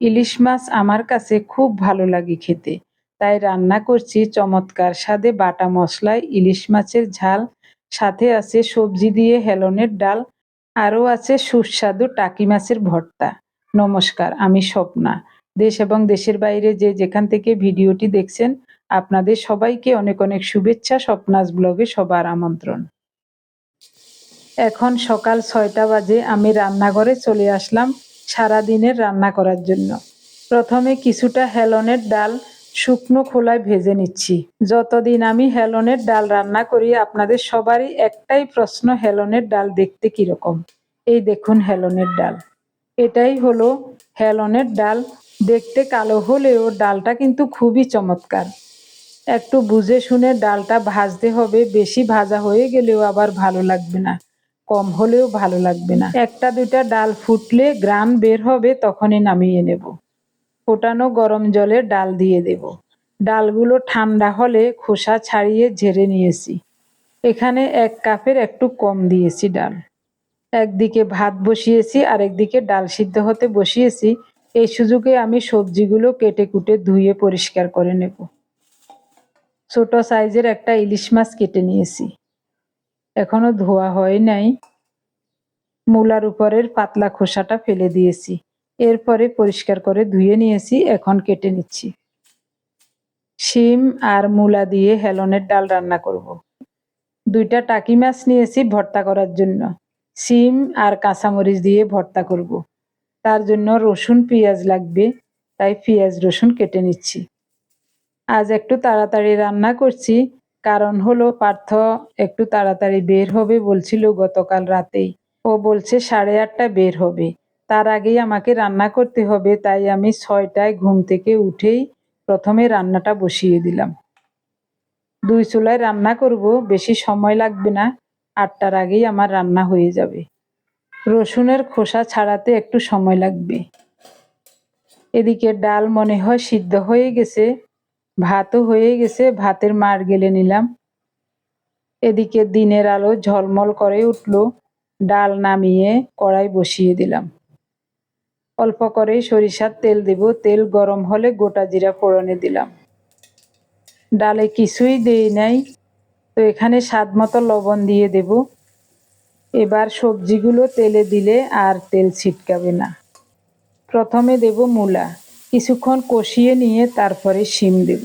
ইলিশ মাছ আমার কাছে খুব ভালো লাগে খেতে। তাই রান্না করছি চমৎকার স্বাদে বাটা মশলায় ইলিশ মাছের ঝাল, সাথে আছে সবজি দিয়ে হেলনের ডাল, আরও আছে সুস্বাদু টাকি মাছের ভর্তা। নমস্কার, আমি স্বপ্না। দেশ এবং দেশের বাইরে যে যেখান থেকে ভিডিওটি দেখছেন, আপনাদের সবাইকে অনেক অনেক শুভেচ্ছা স্বপ্নাস ব্লগে সবার আমন্ত্রণ। এখন সকাল ছয়টা বাজে, আমি রান্নাঘরে চলে আসলাম। সারা দিনের রান্না করার জন্য। প্রথমে কিছুটা হেলনের ডাল শুকনো খোলায় ভেজে নিচ্ছি। যতদিন আমি হেলনের ডাল রান্না করি, আপনাদের সবারই একটাই প্রশ্ন, হেলনের ডাল দেখতে কীরকম? এই দেখুন হেলনের ডাল। এটাই হলো হেলনের ডাল। দেখতে কালো হলেও ডালটা কিন্তু খুবই চমৎকার। একটু বুঝে শুনে ডালটা ভাজতে হবে। বেশি ভাজা হয়ে গেলেও আবার ভালো লাগবে না। কম হলেও ভালো লাগবে না। একটা দুইটা ডাল ফুটলে গ্রান বের হবে, তখনই নামিয়ে নেব। ফোটানো গরম জলে ডাল দিয়ে দেব। ডালগুলো ঠান্ডা হলে খোসা ছাড়িয়ে ঝেড়ে নিয়েছি। এখানে এক কাপের একটু কম দিয়েছি ডাল। একদিকে ভাত বসিয়েছি আর একদিকে ডাল সিদ্ধ হতে বসিয়েছি। এই সুযোগে আমি সবজিগুলো কেটে কুটে ধুয়ে পরিষ্কার করে নেব। ছোট সাইজের একটা ইলিশ মাছ কেটে নিয়েছি। এখনও ধোয়া হয় নাই। মূলার উপরের পাতলা খোসাটা ফেলে দিয়েছি। এরপরে পরিষ্কার করে ধুয়ে নিয়েছি, এখন কেটে নিচ্ছি। শিম আর মূলা দিয়ে হেলনের ডাল রান্না করব। দুইটা টাকি মাছ নিয়েছি ভর্তা করার জন্য। শিম আর কাঁচামরিচ দিয়ে ভর্তা করব। তার জন্য রসুন, পেঁয়াজ লাগবে, তাই পেঁয়াজ, রসুন কেটে নিচ্ছি। আজ একটু তাড়াতাড়ি রান্না করছি কারণ হলো পার্থ একটু তাড়াতাড়ি বের হবে বলছিল গতকাল রাতেই। ও বলছে সাড়ে আটটা বের হবে। তার আগেই আমাকে রান্না করতে হবে, তাই আমি ছয়টায় ঘুম থেকে উঠেই প্রথমে রান্নাটা বসিয়ে দিলাম। দুই চুলায় রান্না করব, বেশি সময় লাগবে না, আটটার আগেই আমার রান্না হয়ে যাবে। রসুনের খোসা ছাড়াতে একটু সময় লাগবে। এদিকে ডাল মনে হয় সিদ্ধ হয়ে গেছে ভাতও হয়ে গেছে, ভাতের মার গেলে নিলাম। এদিকে দিনের আলো ঝলমল করে উঠল, ডাল নামিয়ে কড়াই বসিয়ে দিলাম। অল্প করে সরিষার তেল দেব, তেল গরম হলে গোটা জিরা ফোড়নে দিলাম। ডালে কিছুই দেই নাই, তো এখানে স্বাদ মতো লবণ দিয়ে দেব। এবার সবজিগুলো তেলে দিলে আর তেল ছিটকাবে না। প্রথমে দেব মূলা। কিছুক্ষণ কষিয়ে নিয়ে তারপরে শিম দেব।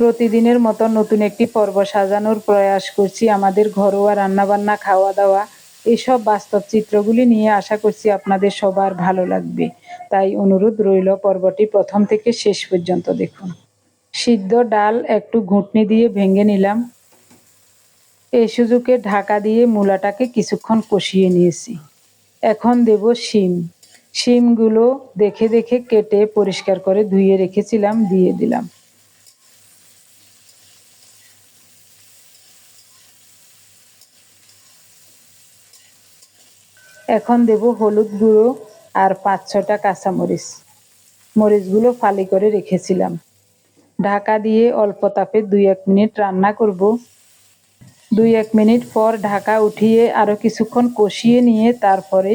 প্রতিদিনের মতো নতুন একটি পর্ব সাজানোর প্রয়াস করছি আমাদের ঘরোয়া রান্নাবান্না খাওয়া দাওয়া এসব বাস্তব চিত্রগুলি নিয়ে আশা করছি আপনাদের সবার ভালো লাগবে। তাই অনুরোধ রইল পর্বটি প্রথম থেকে শেষ পর্যন্ত দেখুন। সিদ্ধ ডাল একটু ঘুঁটনি দিয়ে ভেঙে নিলাম। এই সুযোগে ঢাকা দিয়ে মূলাটাকে কিছুক্ষণ কষিয়ে নিয়েছি। এখন দেব শিম। শিমগুলো দেখে দেখে কেটে পরিষ্কার করে ধুয়ে রেখেছিলাম, দিয়ে দিলাম। এখন দেব হলুদ গুঁড়ো আর পাঁচ ছটা কাঁচামরিচ। মরিচগুলো ফালি করে রেখেছিলাম। ঢাকা দিয়ে অল্প তাপে দুই এক মিনিট রান্না করব। দুই এক মিনিট পর ঢাকা উঠিয়ে আরও কিছুক্ষণ কষিয়ে নিয়ে তারপরে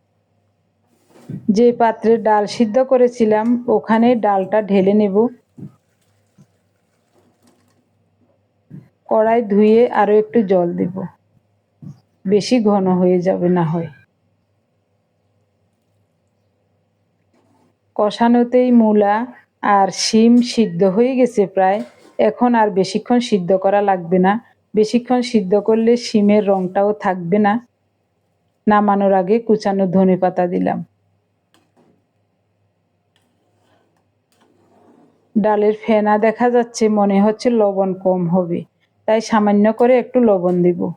যে পাত্রে ডাল সিদ্ধ করেছিলাম, ওখানে ডালটা ঢেলে নেব। কড়াই ধুয়ে আরও একটু জল দেব। বেশি ঘন হয়ে যাবে না হয়। কষানোতেই মূলা আর শিম সিদ্ধ হয়ে গেছে প্রায়। এখন আর বেশিক্ষণ সিদ্ধ করা লাগবে না। বেশিক্ষণ সিদ্ধ করলে শিমের রঙটাও থাকবে না। নামানোর আগে কুচানো ধনে পাতা দিলাম। ডালের ফেনা দেখা যাচ্ছে, মনে হচ্ছে লবণ কম হবে। তাই সামান্য করে একটু লবণ দিব।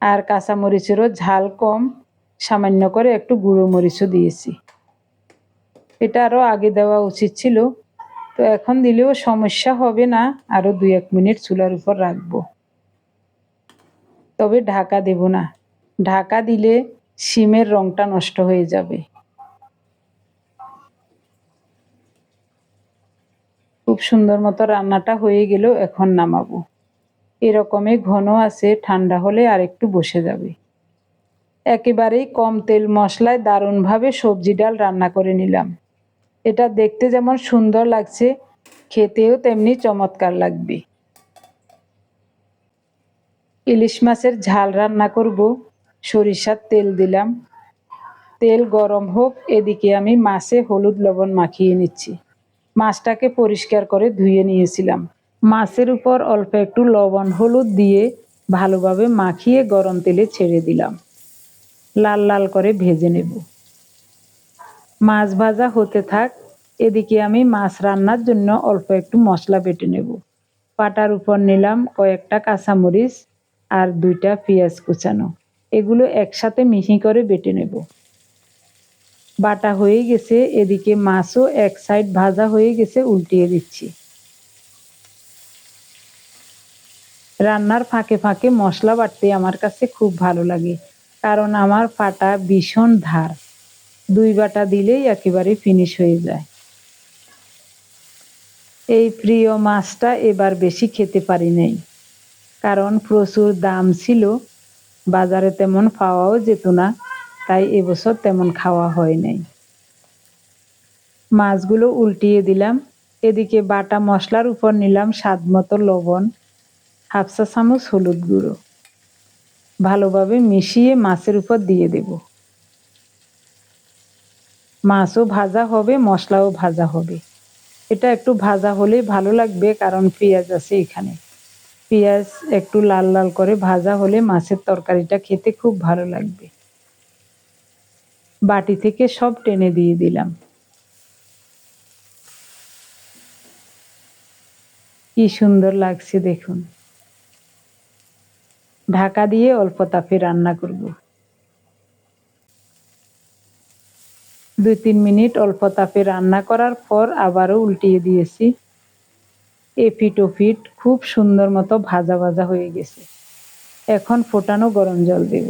আর কাঁচামরিচেরও ঝাল কম, সামান্য করে একটু গুঁড়ো মরিচও দিয়েছি। এটা আরও আগে দেওয়া উচিত ছিল। তো এখন দিলেও সমস্যা হবে না, আরও দুই এক মিনিট চুলার উপর রাখব। তবে ঢাকা দেব না। ঢাকা দিলে শিমের রংটা নষ্ট হয়ে যাবে। খুব সুন্দর মতো রান্নাটা হয়ে গেল এখন নামাবো। এরকমই ঘন আছে, ঠান্ডা হলে আর একটু বসে যাবে। একেবারেই কম তেল মশলায় দারুণভাবে সবজি ডাল রান্না করে নিলাম। এটা দেখতে যেমন সুন্দর লাগছে, খেতেও তেমনি চমৎকার লাগবে। ইলিশ মাছের ঝাল রান্না করব, সরিষার তেল দিলাম। তেল গরম হোক, এদিকে আমি মাছে হলুদ লবণ মাখিয়ে নিচ্ছি। মাছটাকে পরিষ্কার করে ধুয়ে নিয়েছিলাম। মাছের উপর অল্প একটু লবণ হলুদ দিয়ে ভালোভাবে মাখিয়ে গরম তেলে ছেড়ে দিলাম। লাল লাল করে ভেজে নেব। মাছ ভাজা হতে থাক, এদিকে আমি মাছ রান্নার জন্য অল্প একটু মশলা বেটে নেব। পাটার উপর নিলাম কয়েকটা কাঁচামরিচ আর দুইটা পেঁয়াজ কুচানো। এগুলো একসাথে মিহি করে বেটে নেব। বাটা হয়ে গেছে, এদিকে মাছও এক সাইড ভাজা হয়ে গেছে, উল্টিয়ে দিচ্ছি। রান্নার ফাঁকে ফাঁকে মশলা বাটতে আমার কাছে খুব ভালো লাগে, কারণ আমার পাটা ভীষণ ধার। দুই বাটা দিলেই একেবারে ফিনিশ হয়ে যায়। এই প্রিয় মাছটা এবার বেশি খেতে পারি নাই, কারণ প্রচুর দাম ছিল, বাজারে তেমন পাওয়াও যেত না। তাই এবছর তেমন খাওয়া হয় নাই। মাছগুলো উল্টিয়ে দিলাম। এদিকে বাটা মশলার উপর নিলাম স্বাদ মতো লবণ হাফসা চামচ হলুদ গুঁড়ো। ভালোভাবে মিশিয়ে মাছের উপর দিয়ে দেব। মাছও ভাজা হবে, মশলাও ভাজা হবে। এটা একটু ভাজা হলেই ভালো লাগবে কারণ পেঁয়াজ আছে এখানে। পেঁয়াজ একটু লাল লাল করে ভাজা হলে মাছের তরকারিটা খেতে খুব ভালো লাগবে। বাটি থেকে সব টেনে দিয়ে দিলাম। কি সুন্দর লাগছে দেখুন। ঢাকা দিয়ে অল্প তাপে রান্না করব। দুই তিন মিনিট অল্প তাপে রান্না করার পর আবারও উল্টিয়ে দিয়েছি। এপিট ওপিট খুব সুন্দর মতো ভাজা ভাজা হয়ে গেছে। এখন ফোটানো গরম জল দেব।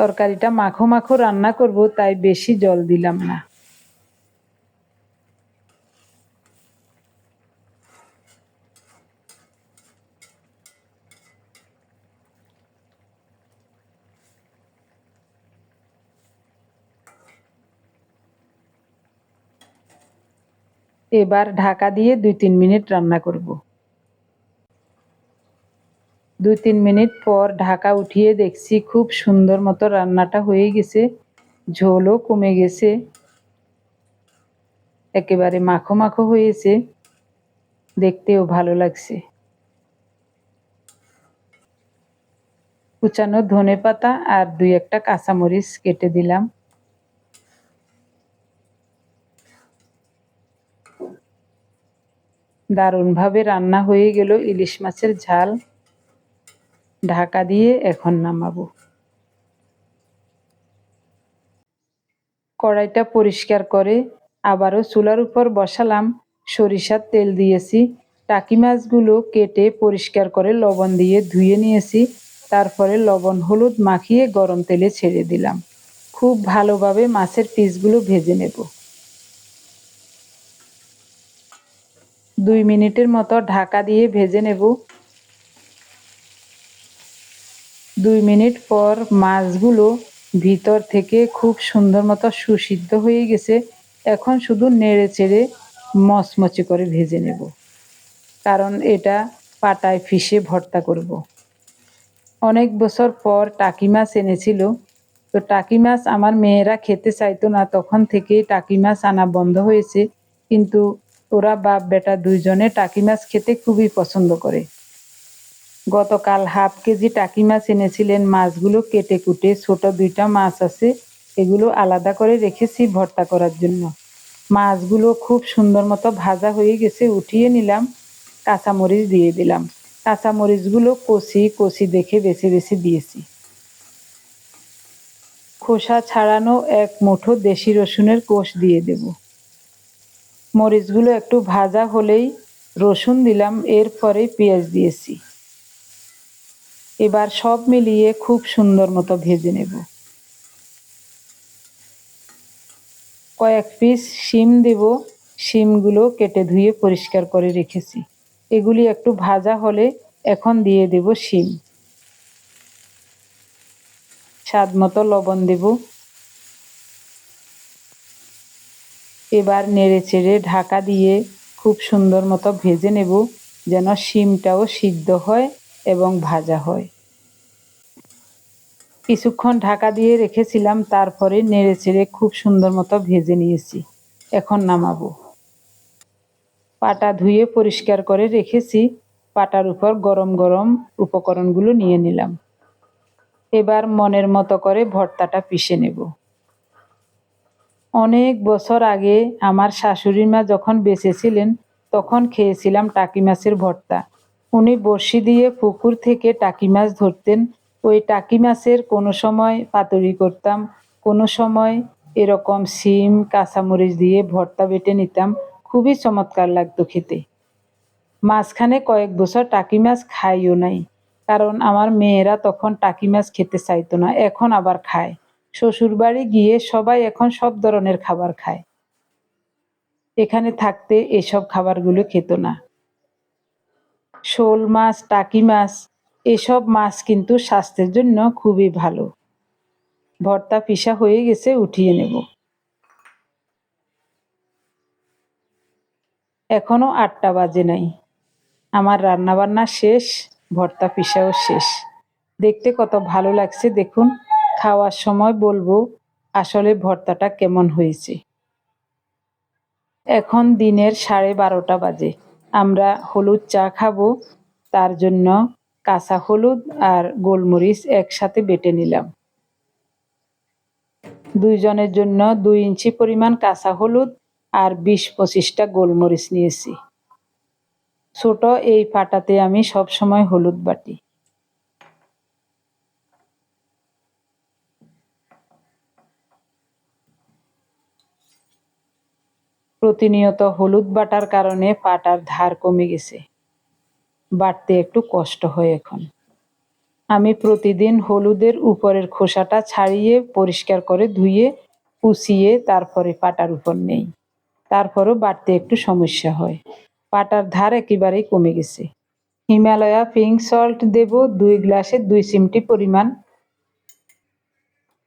তরকারিটা মাখো মাখো রান্না করব, তাই বেশি জল দিলাম না। এবার ঢাকা দিয়ে দুই তিন মিনিট রান্না করব। দুই তিন মিনিট পর ঢাকা উঠিয়ে দেখছি খুব সুন্দর মতো রান্নাটা হয়ে গেছে। ঝোলও কমে গেছে। একেবারে মাখো মাখো হয়েছে। দেখতেও ভালো লাগছে। কুচানো ধনে পাতা আর দুই একটা কাঁচামরিচ কেটে দিলাম। দারুণভাবে রান্না হয়ে গেল ইলিশ মাছের ঝাল। ঢাকা দিয়ে এখন নামাবো। কড়াইটা পরিষ্কার করে আবারও চুলার উপর বসালাম। সরিষার তেল দিয়েছি। টাকি মাছগুলো কেটে পরিষ্কার করে লবণ দিয়ে ধুয়ে নিয়েছি। তারপরে লবণ, হলুদ মাখিয়ে গরম তেলে ছেড়ে দিলাম। খুব ভালোভাবে মাছের পিসগুলো ভেজে নেব। দুই মিনিটের মতো ঢাকা দিয়ে ভেজে নেব। দুই মিনিট পর মাছগুলো ভিতর থেকে খুব সুন্দর মতো সুসিদ্ধ হয়ে গেছে। এখন শুধু নেড়ে চেড়ে মচমচে করে ভেজে নেব। কারণ এটা পাটায় ফিসে ভর্তা করব। অনেক বছর পর টাকি মাছ এনেছিল। তো টাকি মাছ আমার মেয়েরা খেতে চাইতো না, তখন থেকেই টাকি মাছ আনা বন্ধ হয়েছে। কিন্তু ওরা বাপ বেটা দুইজনে টাকি মাছ খেতে খুবই পছন্দ করে। গতকাল হাফ কেজি টাকি মাছ এনেছিলেন। মাছগুলো কেটে কুটে ছোট দুইটা মাছ আছে, এগুলো আলাদা করে রেখেছি ভর্তা করার জন্য। মাছগুলো খুব সুন্দর মতো ভাজা হয়ে গেছে, উঠিয়ে নিলাম, কাঁচামরিচ দিয়ে দিলাম। কাঁচামরিচগুলো কষি কষি দেখে বেছে বেছে দিয়েছি। খোসা ছাড়ানো এক মুঠো দেশি রসুনের কোষ দিয়ে দেব। মরিচগুলো একটু ভাজা হলেই রসুন দিলাম, এরপরে পেঁয়াজ দিয়েছি। এবার সব মিলিয়ে খুব সুন্দর মতো ভেজে নেব। কয়েক পিস শিম দেব। শিমগুলো কেটে ধুয়ে পরিষ্কার করে রেখেছি। এগুলি একটু ভাজা হলে এখন দিয়ে দেব শিম। স্বাদ মতো লবণ দেব। এবার নেড়ে চেড়ে ঢাকা দিয়ে খুব সুন্দর মতো ভেজে নেব, যেন শিমটাও সিদ্ধ হয়। এবং ভাজা হয়। কিছুক্ষণ ঢাকা দিয়ে রেখেছিলাম, তারপরে নেড়ে চেড়ে খুব সুন্দর মতো ভেজে নিয়েছি। এখন নামাবো। পাটা ধুয়ে পরিষ্কার করে রেখেছি। পাটার উপর গরম গরম উপকরণগুলো নিয়ে নিলাম। এবার মনের মতো করে ভর্তাটা পিষে নেব। অনেক বছর আগে আমার শাশুড়ি মা যখন বেঁচে ছিলেন তখন খেয়েছিলাম টাকি মাছের ভর্তা। উনি বড়শি দিয়ে পুকুর থেকে টাকি মাছ ধরতেন। ওই টাকি মাছের কোনো সময় পাতুরি করতাম, কোনো সময় এরকম শিম, কাঁচামরিচ দিয়ে ভর্তা বেটে নিতাম। খুবই চমৎকার লাগতো খেতে। মাঝখানে কয়েক বছর টাকি মাছ খাইও নাই, কারণ আমার মেয়েরা তখন টাকি মাছ খেতে চাইতো না, এখন আবার খায়। শ্বশুর বাড়ি গিয়ে সবাই এখন সব ধরনের খাবার খায়। এখানে থাকতে এসব খাবারগুলো খেত না। শোল মাছ, টাকি মাছ, এসব মাছ কিন্তু স্বাস্থ্যের জন্য খুবই ভালো। ভর্তা পিসা হয়ে গেছে, উঠিয়ে নেব। এখনও আটটা বাজে নাই। আমার রান্নাবান্না শেষ, ভর্তা পিসাও শেষ। দেখতে কত ভালো লাগছে, দেখুন। খাওয়ার সময় বলব, আসলে ভর্তাটা কেমন হয়েছে। এখন দিনের সাড়ে বারোটা বাজে। আমরা হলুদ চা খাব। তার জন্য কাঁচা হলুদ আর গোলমরিচ একসাথে বেটে নিলাম। দুইজনের জন্য দুই ইঞ্চি পরিমাণ কাঁচা হলুদ আর বিশ পঁচিশটা গোলমরিচ নিয়েছি। ছোট এই পাটাতে আমি সবসময় হলুদ বাটি। প্রতিনিয়ত হলুদ বাটার কারণে পাটার ধার কমে গেছে। বাটতে একটু কষ্ট হয় এখন। আমি প্রতিদিন হলুদের উপরের খোসাটা ছাড়িয়ে পরিষ্কার করে ধুয়ে পুষিয়ে তারপরে পাটার উপর নেই। তারপরও বাটতে একটু সমস্যা হয়। পাটার ধার একেবারেই কমে গেছে। হিমালয়া পিঙ্ক সল্ট দেব দুই গ্লাসে দুই চিমটি পরিমাণ।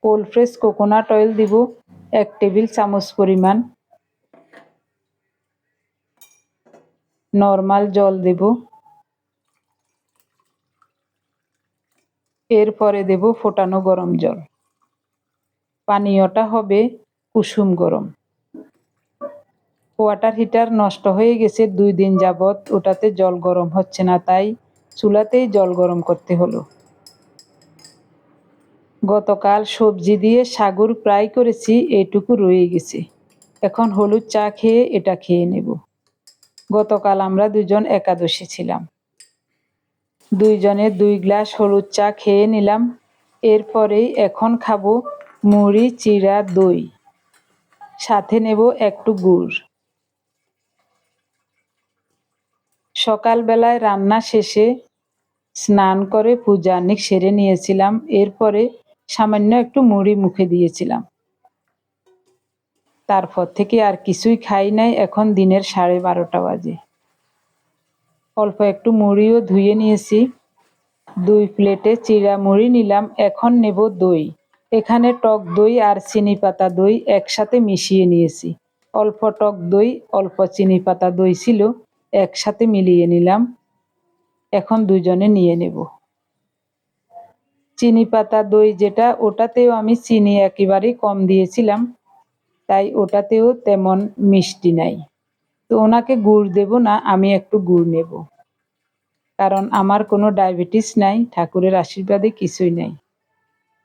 কোল্ড ফ্রেশ কোকোনাট অয়েল দিব এক টেবিল চামচ পরিমাণ। নর্মাল জল দেব। এরপরে দেব ফোটানো গরম জল। পানীয়টা হবে কুসুম গরম। ওয়াটার হিটার নষ্ট হয়ে গেছে দুই দিন যাবৎ, ওটাতে জল গরম হচ্ছে না, তাই চুলাতেই জল গরম করতে হলো। গতকাল সবজি দিয়ে সাগর ফ্রাই করেছি এটুকু রয়ে গেছে। এখন হলুদ চা খেয়ে এটা খেয়ে নেব। গতকাল আমরা দুজন একাদশী ছিলাম। দুইজনে দুই গ্লাস হলুদ চা খেয়ে নিলাম। এরপরেই এখন খাব মুড়ি, চিরা, দই। সাথে নেব একটু গুড়। সকালবেলায় রান্না শেষে স্নান করে পূজানিক সেরে নিয়েছিলাম। এরপরে সামান্য একটু মুড়ি মুখে দিয়েছিলাম। তারপর থেকে আর কিছুই খাই নাই। এখন দিনের সাড়ে বারোটা বাজে। অল্প একটু মুড়িও ধুয়ে নিয়েছি। দুই প্লেটে চিরা মুড়ি নিলাম। এখন নেব দই। এখানে টক দই আর চিনি পাতা দই একসাথে মিশিয়ে নিয়েছি। অল্প টক দই, অল্প চিনি পাতা দই ছিল, একসাথে মিলিয়ে নিলাম। এখন দুজনে নিয়ে নেব। চিনি পাতা দই যেটা, ওটাতেও আমি চিনি একেবারেই কম দিয়েছিলাম। তাই ওটাতেও তেমন মিষ্টি নাই। তো ওনাকে গুড় দেব না, আমি একটু গুড় নেব। কারণ আমার কোনো ডায়াবেটিস নাই, ঠাকুরের আশীর্বাদে কিছুই নাই।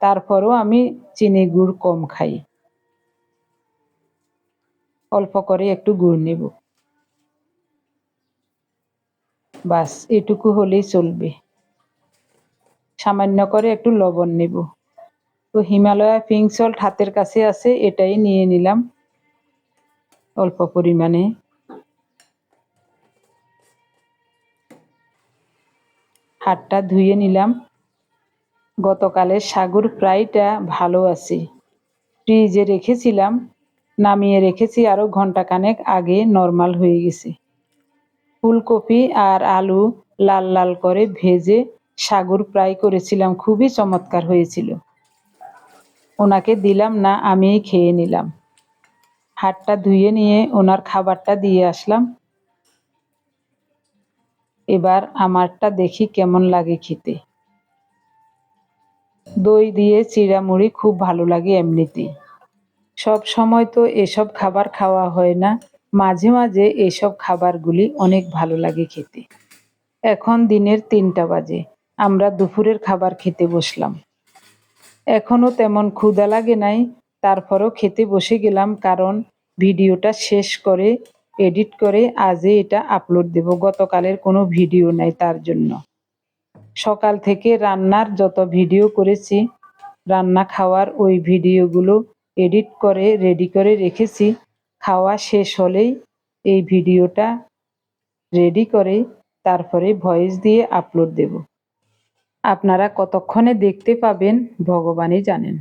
তারপরও আমি চিনি গুড় কম খাই। অল্প করে একটু গুড় নেব। বাস, এটুকু হলেই চলবে। সামান্য করে একটু লবণ নেব। তো হিমালয়া পিঙ্ক সল্ট হাতের কাছে আছে, এটাই নিয়ে নিলাম অল্প পরিমাণে। হাতটা ধুয়ে নিলাম। গতকালের সাগর ফ্রাইটা ভালো আছে। ফ্রিজে রেখেছিলাম, নামিয়ে রেখেছি আরও ঘন্টাখানেক আগে, নর্মাল হয়ে গেছে। ফুলকপি আর আলু লাল লাল করে ভেজে সাগর ফ্রাই করেছিলাম, খুবই চমৎকার হয়েছিল। ওনাকে দিলাম না আমি খেয়ে নিলাম। হাতটা ধুয়ে নিয়ে ওনার খাবারটা দিয়ে আসলাম। এবার আমারটা দেখি কেমন লাগে খেতে। দই দিয়ে চিড়ামুড়ি খুব ভালো লাগে এমনিতেই সব সময় তো এসব খাবার খাওয়া হয় না, মাঝে মাঝে এসব খাবারগুলি অনেক ভালো লাগে খেতে। এখন দিনের তিনটা বাজে, আমরা দুপুরের খাবার খেতে বসলাম। এখনও তেমন ক্ষুধা লাগে নাই। তারপরও খেতে বসে গেলাম কারণ ভিডিওটা শেষ করে, এডিট করে আজই এটা আপলোড দেব। গতকালের কোনো ভিডিও নাই তার জন্য। সকাল থেকে রান্নার যত ভিডিও করেছি, রান্না খাওয়ার ওই ভিডিওগুলো এডিট করে, রেডি করে রেখেছি। খাওয়া শেষ হলেই এই ভিডিওটা রেডি করে তারপরে ভয়েস দিয়ে আপলোড দেব। আপনারা কতক্ষণে দেখতে পাবেন, ভগবানই জানেন।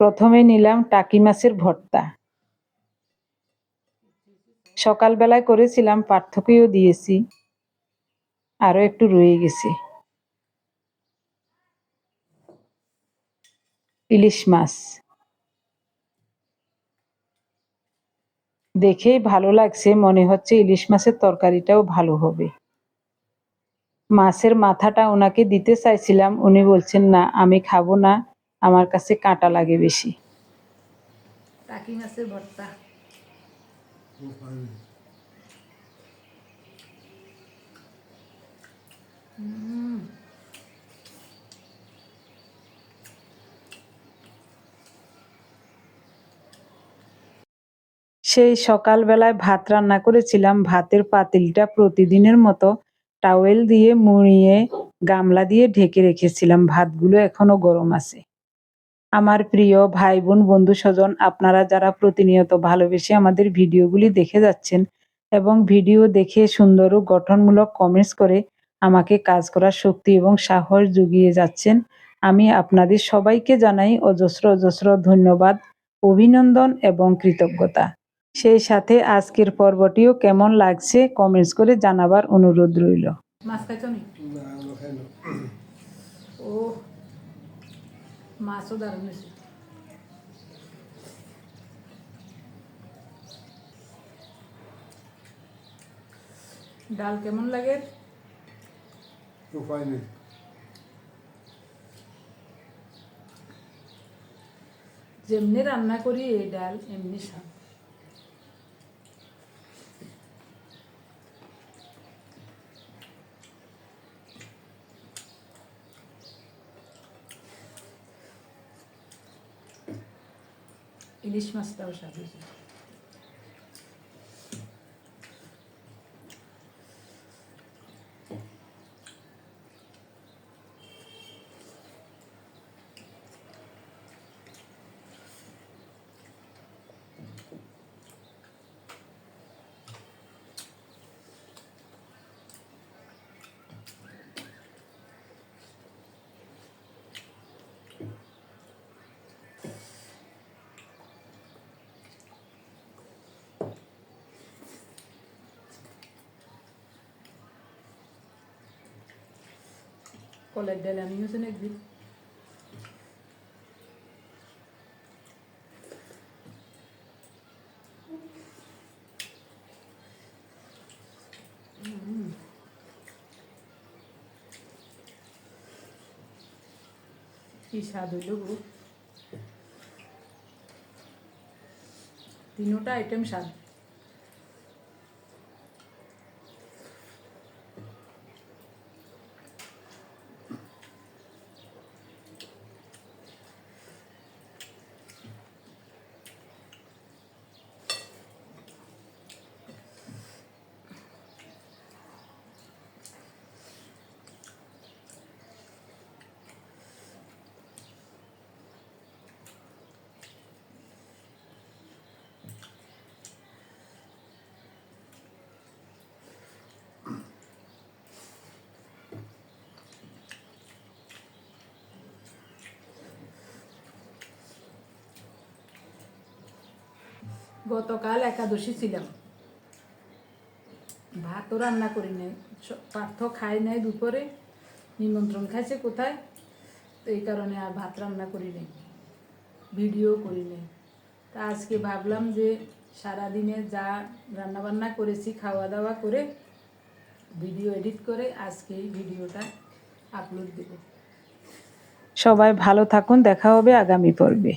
প্রথমে নিলাম টাকি মাছের ভর্তা। সকালবেলায় করেছিলাম, পার্থক্যও দিয়েছি। আরও একটু রয়ে গেছে। ইলিশ মাছ। দেখেই ভালো লাগছে, মনে হচ্ছে ইলিশ মাছের তরকারিটাও ভালো হবে। মাছের মাথাটা ওনাকে দিতে চাইছিলাম, উনি বলছেন, না, আমি খাব না, আমার কাছে কাঁটা লাগে বেশি। মাছের ভর্তা। সেই সকালবেলায় ভাত রান্না করেছিলাম। ভাতের পাতিলটা প্রতিদিনের মতো টাওয়েল দিয়ে মুড়িয়ে, গামলা দিয়ে ঢেকে রেখেছিলাম। ভাতগুলো এখনও গরম আছে। আমার প্রিয় ভাই বোন বন্ধু স্বজন আপনারা যারা প্রতিনিয়ত ভালোবেসে আমাদের ভিডিওগুলি দেখে যাচ্ছেন এবং ভিডিও দেখে সুন্দর ও গঠনমূলক কমেন্টস করে আমাকে কাজ করার শক্তি এবং সাহস জুগিয়ে যাচ্ছেন, আমি আপনাদের সবাইকে জানাই অজস্র অজস্র ধন্যবাদ, অভিনন্দন এবং কৃতজ্ঞতা। সেই সাথে আজকের পর্বটিও কেমন লাগছে কমেন্টস করে জানাবার অনুরোধ রইল। মাছ খাইছো নি? না আমরা খাই না ও মাছও দারুণ হয়েছে। ডাল কেমন লাগে? উপায় নেই যেমনি রান্না করি এই ডাল এমনি স্বাদ। ইলিশ মাছটাও স্বাদ হয়েছে কলের ডাল আমি হয়েছে একদিন কি স্বাদ হইল গো তিনোটা আইটেম স্বাদ গতকাল একাদশী ছিলাম। ভাতও রান্না করি নাই পার্থ খাই নাই দুপুরে, নিমন্ত্রণ খাইছে কোথায়? তো এই কারণে আর ভাত রান্না করি নাই, ভিডিও করি নাই। তা আজকে ভাবলাম যে সারাদিনে যা রান্না বান্না করেছি খাওয়া দাওয়া করে, ভিডিও এডিট করে আজকে এই ভিডিওটা আপলোড দেবো। সবাই ভালো থাকুন, দেখা হবে আগামী পর্বে।